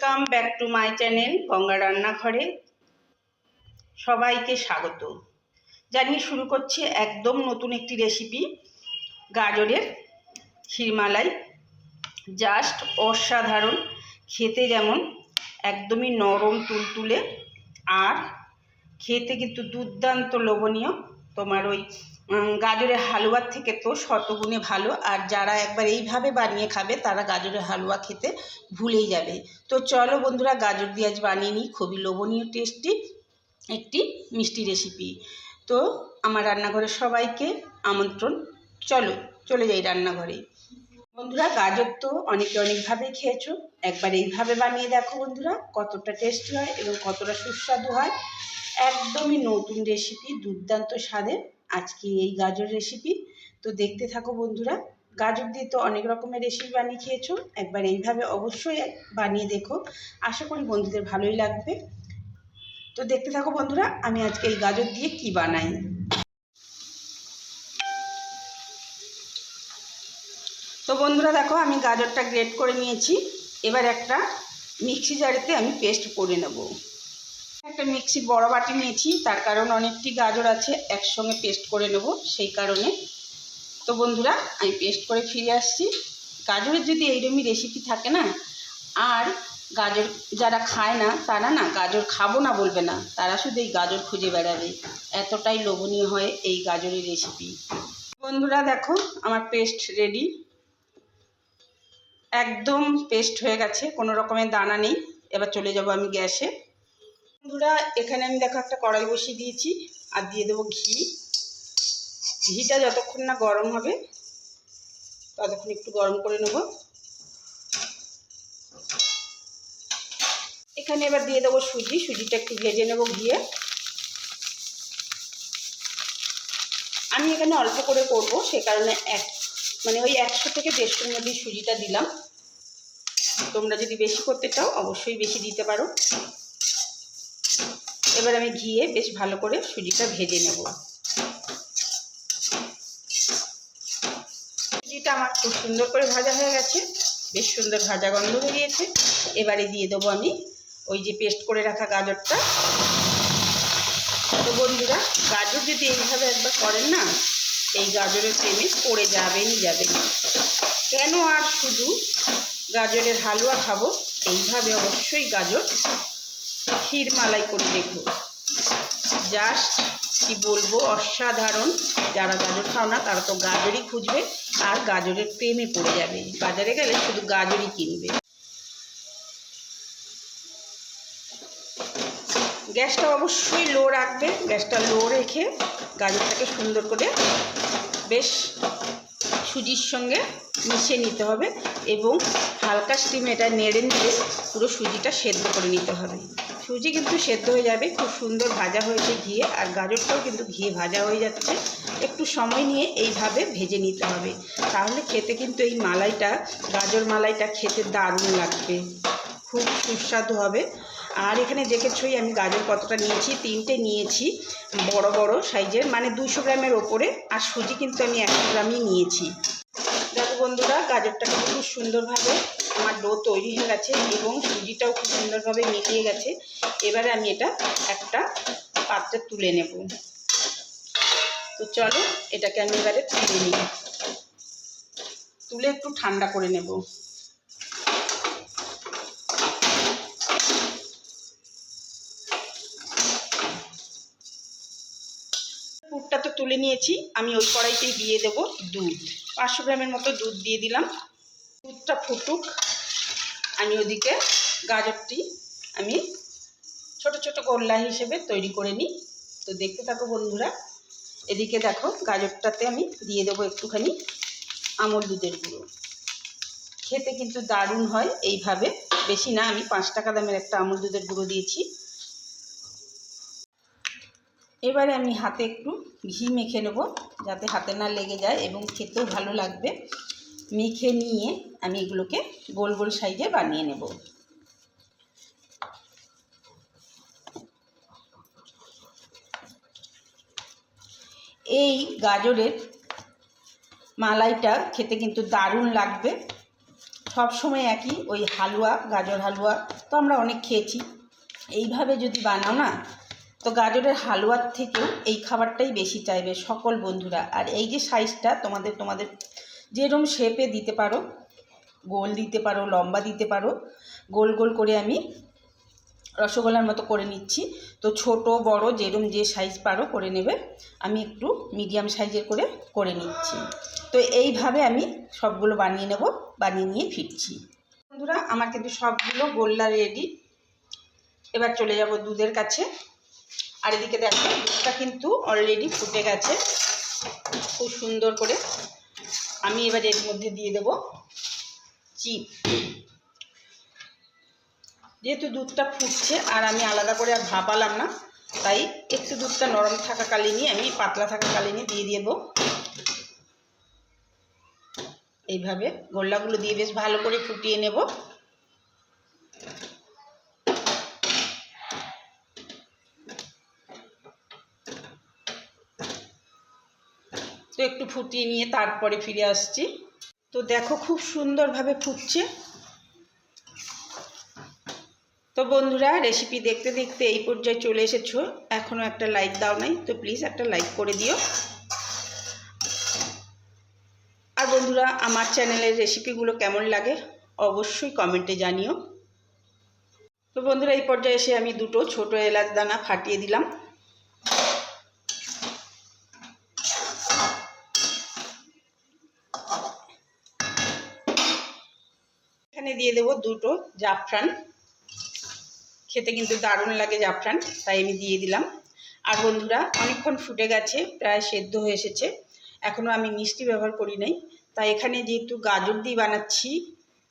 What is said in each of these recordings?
Welcome back to my channel Ganga রান্নাঘরে। সবাইকে স্বাগত। জানিয়ে শুরু করছি একদম নতুন একটি রেসিপি গাজরের ক্ষীরমালাই। জাস্ট অসাধারণ, খেতে যেমন একদমই নরম, তুলতুলে। আর খেতে কিন্তু দুর্দান্ত লোভনীয় তোমার ওই গাজরের হালুয়ার থেকে তো শতগুণে ভালো। আর যারা একবার এইভাবে বানিয়ে খাবে, তারা গাজরের হালুয়া খেতে ভুলেই যাবে। তো চলো বন্ধুরা, গাজর দিয়ে আজ বানিয়ে নিই। খুবই লোভনীয়, টেস্টি একটি মিষ্টি রেসিপি তো আমার রান্নাঘরের সবাইকে আমন্ত্রণ। চলো, চলে যাই রান্নাঘরে। বন্ধুরা, গাজর তো অনেকে অনেকভাবে খেয়েছো। একবার এইভাবে বানিয়ে দেখো বন্ধুরা, কতটা টেস্টি হয় এবং কতটা সুস্বাদু হয়। একদমই নতুন রেসিপি দুর্দান্ত স্বাদের আজকে এই গাজর রেসিপি তো দেখতে থাকো বন্ধুরা, গাজর দিয়ে তো অনেক রকমের রেসিপি বানিয়ে খেয়েছো। একবার এইভাবে অবশ্যই বানিয়ে দেখো। আশা করি বন্ধুদের ভালোই লাগবে। তো দেখতে থাকো বন্ধুরা, আমি আজকে এই গাজর দিয়ে কি বানাই। তো বন্ধুরা দেখো, আমি গাজরটা গ্রেট করে নিয়েছি। এবার একটা মিক্সি জারেতে আমি পেস্ট করে নেব। একটা মিক্সি বড় বাটি নিয়েছি, তার কারণ অনেকটি গাজর আছে, একসঙ্গে পেস্ট করে নেব সেই কারণে। তো বন্ধুরা, আমি পেস্ট করে ফিরে আসছি। গাজরের যদি এইরকমই রেসিপি থাকে না, আর গাজর যারা খায় না, তারা না গাজর খাব না বলবে না, তারা শুধু এই গাজর খুঁজে বেড়াবে। এতটাই লোভনীয় হয় এই গাজরের রেসিপি বন্ধুরা, দেখো, আমার পেস্ট রেডি একদম পেস্ট হয়ে গেছে, কোনো রকমের দানা নেই। এবার চলে যাব আমি গ্যাসে। বন্ধুরা, এখানে আমি দেখো একটা কড়াই বসিয়ে দিয়েছি, আর দিয়ে দেবো ঘি। ঘিটা যতক্ষণ না গরম হবে, ততক্ষণ একটু গরম করে নেব। এখানে এবার দিয়ে দেবো সুজি, সুজিটা একটু ভেজে নেব ঘিয়ে। আমি এখানে অল্প করে করব, সে কারণে এক মানে ওই একশো থেকে দেড়শোর মধ্যে সুজিটা দিলাম। তোমরা যদি বেশি করতে চাও, অবশ্যই বেশি দিতে পারো। এবার আমি ঘিয়ে বেশ ভালো করে সুজিটা ভেজে নেব। সুজিটা আমার খুব সুন্দর করে ভাজা হয়ে গেছে। বেশ সুন্দর ভাজা গন্ধ বেরিয়েছে। এবারে দিয়ে দেবো আমি ওই যে পেস্ট করে রাখা গাজরটা। তো বন্ধুরা, গাজর যদি এইভাবে একবার করেন না, এই গাজরের প্রেমে পড়ে যাবেনই যাবেন। কেন আর শুধু গাজরের হালুয়া খাব? এইভাবে অবশ্যই গাজর ক্ষীর মালাই করে দেখো। জাস্ট কি বলব, অসাধারণ। যারা গাজর খাও না, তারা তো গাজরই খুঁজবে আর গাজরের প্রেমে পড়ে যাবে। বাজারে গেলে শুধু গাজরই কিনবে। গ্যাসটা অবশ্যই লো রাখবে। গ্যাসটা লো রেখে গাজরটাকে সুন্দর করে বেশ সুজির সঙ্গে মিশিয়ে নিতে হবে এবং হালকা স্টিমে এটা নেড়ে নিয়ে পুরো সুজিটা সেদ্ধ করে নিতে হবে। সুজি কিন্তু সেদ্ধ হয়ে যাবে, খুব সুন্দর ভাজা হয়েছে ঘিয়ে, আর গাজরটাও কিন্তু ঘিয়ে ভাজা হয়ে যাচ্ছে। একটু সময় নিয়ে এইভাবে ভেজে নিতে হবে। তাহলে খেতে কিন্তু এই মালাইটা, গাজর মালাইটা খেতে দারুণ লাগবে। খুব সুস্বাদু হবে। আর এখানে দেখেছই আমি গাজর কতটা নিয়েছি, তিনটে নিয়েছি, বড় বড় সাইজের মানে দুশো গ্রামের ওপরে, আর সুজি কিন্তু আমি একশো গ্রামই নিয়েছি। দেখো বন্ধুরা গাজরটাকে খুব সুন্দরভাবে আমার ডো তৈরি হয়ে গেছে এবং সুজিটাও খুব সুন্দরভাবে মিলিয়ে গেছে। এবারে আমি এটা একটা পাত্রে তুলে নেব। তো চলো, এটাকে আমি এবারে তুলে নিই। তুলে একটু ঠান্ডা করে নেব। পুরটা তো তুলে নিয়েছি, আমি ওই কড়াইতেই দিয়ে দেব দুধ। পাঁচশো গ্রামের মতো দুধ দিয়ে দিলাম। দুধটা ফুটুক। আমি ওদিকে গাজরটি আমি ছোট ছোট গোল্লা হিসেবে তৈরি করে নিই। তো দেখতে থাকো বন্ধুরা, এদিকে দেখো গাজরটাতে আমি দিয়ে দেবো একটুখানি আমল দুধের গুঁড়ো। খেতে কিন্তু দারুণ হয় এইভাবে। বেশি না, আমি পাঁচ টাকা দামের একটা আমল দুধের গুঁড়ো দিয়েছি। এবারে আমি হাতে একটু ঘি মেখে নেব, যাতে হাতে না লেগে যায় এবং খেতেও ভালো লাগবে। মেখে নিয়ে আমি এগুলোকে গোল গোল সাইজে বানিয়ে নেব। এই গাজরের মালাইটা খেতে কিন্তু দারুণ লাগবে। সব সময় একই ওই হালুয়া, গাজর হালুয়া তো আমরা অনেক খেয়েছি। এইভাবে যদি বানাও না, তো গাজরের হালুয়ার থেকেও এই খাবারটাই বেশি চাইবে সকল বন্ধুরা। আর এই যে সাইজটা তোমাদের তোমাদের যেরকম শেপে দিতে পারো, গোল দিতে পারো, লম্বা দিতে পারো, গোল গোল করে আমি রসগোল্লার মতো করে নিচ্ছি। তো ছোট, বড়, যেরম যে সাইজ পারো করে নেবে, আমি একটু মিডিয়াম সাইজের করে করে নিচ্ছি। তো এইভাবে আমি সবগুলো বানিয়ে নেব, বানিয়ে নিয়ে ফিরছি। বন্ধুরা, আমার কিন্তু সবগুলো গোল্লা রেডি এবার চলে যাব দুধের কাছে। আর এদিকে দেখো, দুধটা কিন্তু অলরেডি ফুটে গেছে। খুব সুন্দর করে আমি এবার এর মধ্যে দিয়ে দেব চিপ। যেহেতু দুধটা ফুটছে আর আমি আলাদা করে আর ভাপালাম না, তাই একটু দুধটা নরম থাকাকালীনই আমি পাতলা থাকাকালীনই দিয়ে দেব। এইভাবে গোল্লাগুলো দিয়ে বেশ ভালো করে ফুটিয়ে নেব। তো একটু ফুটিয়ে নিয়ে তারপরে ফিরে আসছি। তো দেখো খুব সুন্দরভাবে ফুটছে। তো বন্ধুরা রেসিপি দেখতে দেখতে এই পর্যায়ে চলে এসেছ। এখনও একটা লাইক দাও নাই, তো প্লিজ একটা লাইক করে দিও। আর বন্ধুরা, আমার চ্যানেলের রেসিপিগুলো কেমন লাগে অবশ্যই কমেন্টে জানিও। তো বন্ধুরা, এই পর্যায়ে এসে আমি দুটো ছোট এলাচ দানা ফাটিয়ে দিলাম। এখানে দিয়ে দেবো দুটো জাফরান। খেতে কিন্তু দারুণ লাগে জাফরান, তাই আমি দিয়ে দিলাম। আর বন্ধুরা, অনেকক্ষণ ফুটে গেছে, প্রায় সেদ্ধ হয়ে এসেছে। এখনও আমি মিষ্টি ব্যবহার করি নাই। তাই এখানে যেহেতু গাজর দিয়ে বানাচ্ছি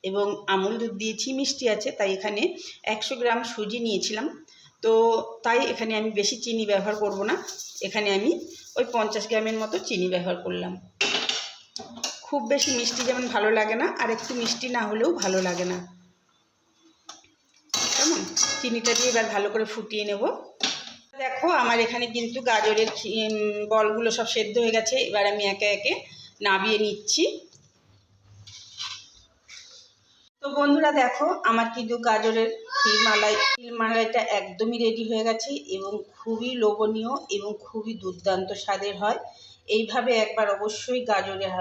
এবং আমুল দুধ দিয়েছি, মিষ্টি আছে, তাই এখানে একশো গ্রাম সুজি নিয়েছিলাম। তো তাই এখানে আমি বেশি চিনি ব্যবহার করব না। এখানে আমি ওই পঞ্চাশ গ্রামের মতো চিনি ব্যবহার করলাম। খুব বেশি মিষ্টি যেমন ভালো লাগে না, আর একটু মিষ্টি না হলেও ভালো লাগে না। কেমন? চিনিটা দিয়ে এবার ভালো করে ফুটিয়ে নেব। দেখো, আমার এখানে কিন্তু গাজরের বলগুলো সব সেদ্ধ হয়ে গেছে, এবার আমি একে একে নাবিয়ে নিচ্ছি। তো বন্ধুরা দেখো, আমার কিন্তু গাজরের ক্ষীরমালাই ক্ষীরমালাইটা একদমই রেডি হয়ে গেছে এবং খুবই লোভনীয় এবং খুবই দুর্দান্ত স্বাদের হয়। এইভাবে একবার অবশ্যই গাজরের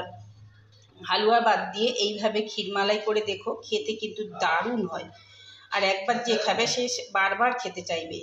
হালুয়া বাদ দিয়ে এইভাবে ক্ষীরমালাই করে দেখো, খেতে কিন্তু দারুণ হয়। আর একবার যে খাবে, সে বারবার খেতে চাইবে।